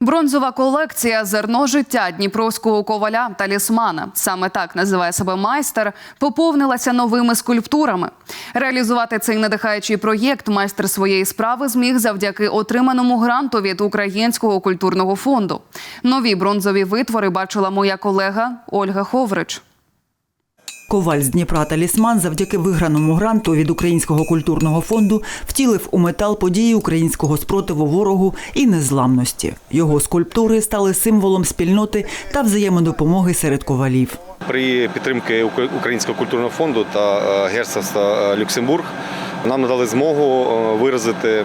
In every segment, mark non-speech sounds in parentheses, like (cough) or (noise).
Бронзова колекція зерно життя дніпровського коваля талісмана. Саме так називає себе майстер. Поповнилася новими скульптурами. Реалізувати цей надихаючий проєкт майстер своєї справи зміг завдяки отриманому гранту від Українського культурного фонду. Нові бронзові витвори бачила моя колега Ольга Ховрич. Коваль з Дніпра талісман завдяки виграному гранту від Українського культурного фонду втілив у метал події українського спротиву ворогу і незламності. Його скульптури стали символом спільноти та взаємодопомоги серед ковалів. При підтримці Українського культурного фонду та е, герцогства е, Люксембург нам надали змогу е, виразити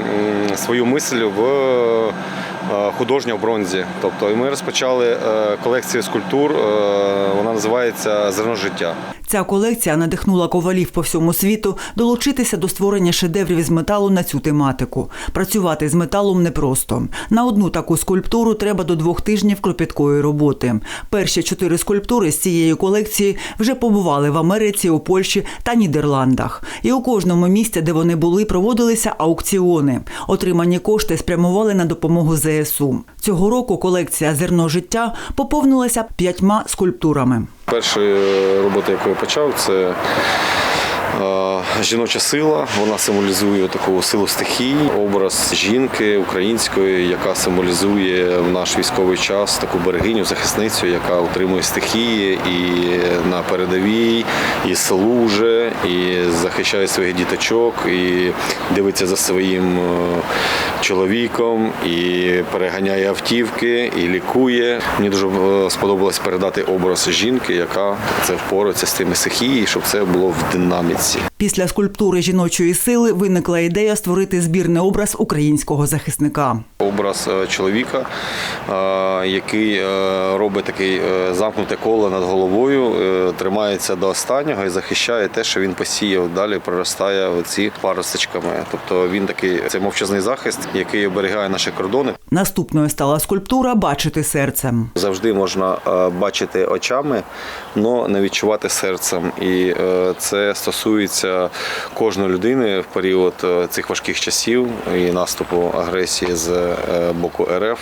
свою мисль в е, художньо бронзі. Тобто і ми розпочали е, колекцію скульптур. е, Вона називається Зерно життя. Ця колекція надихнула ковалів по всьому світу долучитися до створення шедеврів з металу на цю тематику. Працювати з металом непросто. На одну таку скульптуру треба до двох тижнів кропіткої роботи. Перші чотири скульптури з цієї колекції вже побували в Америці, у Польщі та Нідерландах. І у кожному місці, де вони були, проводилися аукціони. Отримані кошти спрямували на допомогу ЗСУ. Цього року колекція Зерно життя поповнилася п'ятьма скульптурами. Першою роботою, яку я почав, це жіноча сила. Вона символізує таку силу стихій, образ жінки української, яка символізує в наш військовий час таку берегиню, захисницю, яка утримує стихії і на передовій, і служить, і захищає своїх діточок, і дивиться за своїм е, чоловіком, і переганяє автівки, і лікує. Мені дуже е, сподобалось передати образ жінки, яка це впорається з тими стихіями, щоб це було в динаміці праці. Після скульптури жіночої сили виникла ідея створити збірний образ українського захисника. Образ е, чоловіка, е, який е, робить таке замкнуте коло над головою, тримається до останнього і захищає те, що він посіяв. Далі проростає оці паросточками. Тобто він такий це мовчазний захист, який оберігає наші кордони. Наступною стала скульптура Бачити серцем. Завжди можна бачити очами, але не відчувати серцем. І це стосується кожної людини в період е, цих важких часів і наступу агресії з е, боку РФ.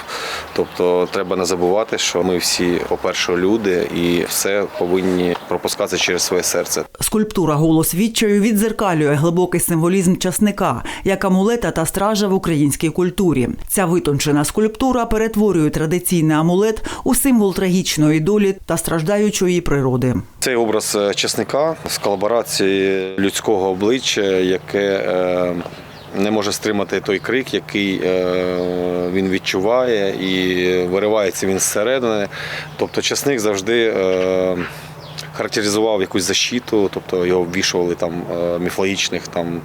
Тобто треба не забувати, що ми всі, по-перше, люди, і все повинні пропускатися через своє серце. Скульптура голос відчаю відзеркалює глибокий символізм часника, як амулета та стража в українській культурі. Ця витончена скульптура перетворює традиційний амулет у символ трагічної долі та страждаючої природи. Цей образ е, чесника з колаборації людського обличчя, яке е, не може стримати той крик, який е, він відчуває, і виривається він зсередини. Тобто чесник завжди. е, Характеризував якусь защиту, тобто його ввішували там міфологічних там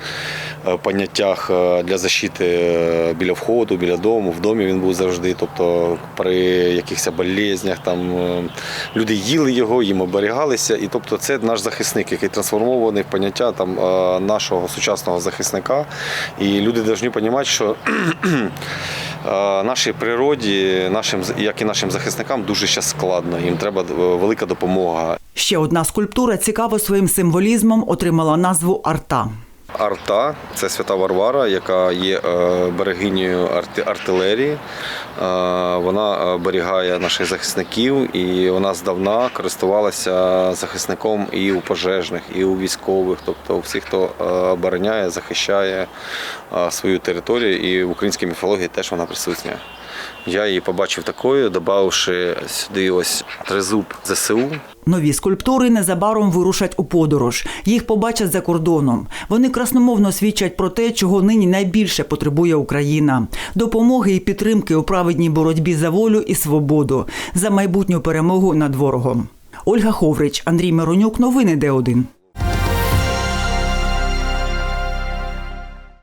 поняттях е, для защити е, біля входу, біля дому. В домі він був завжди. Тобто при якихось болезнях там е, люди їли його, їм оберігалися. І тобто це наш захисник, який трансформований в поняття там е, нашого сучасного захисника. І люди повинні розуміти, що (clears throat) е, нашій природі, нашим як і нашим захисникам, дуже зараз складно. Їм треба е, велика допомога. Ще одна скульптура цікаво своїм символізмом отримала назву Арта. Арта це свята Варвара, яка є е, берегинею артилерії. Е, Вона е, оберігає наших захисників, і вона здавна користувалася захисником і у пожежних, і у військових, тобто у всіх, хто обороняє, захищає свою територію. І в українській міфології теж вона присутня. Я її побачив такою, додавши сюди ось тризуб ЗСУ. Нові скульптури незабаром вирушать у подорож. Їх побачать за кордоном. Вони красномовно свідчать про те, чого нині найбільше потребує Україна: допомоги і підтримки у праведній боротьбі за волю і свободу, за майбутню перемогу над ворогом. Ольга Ховрич, Андрій Миронюк, новини Д1.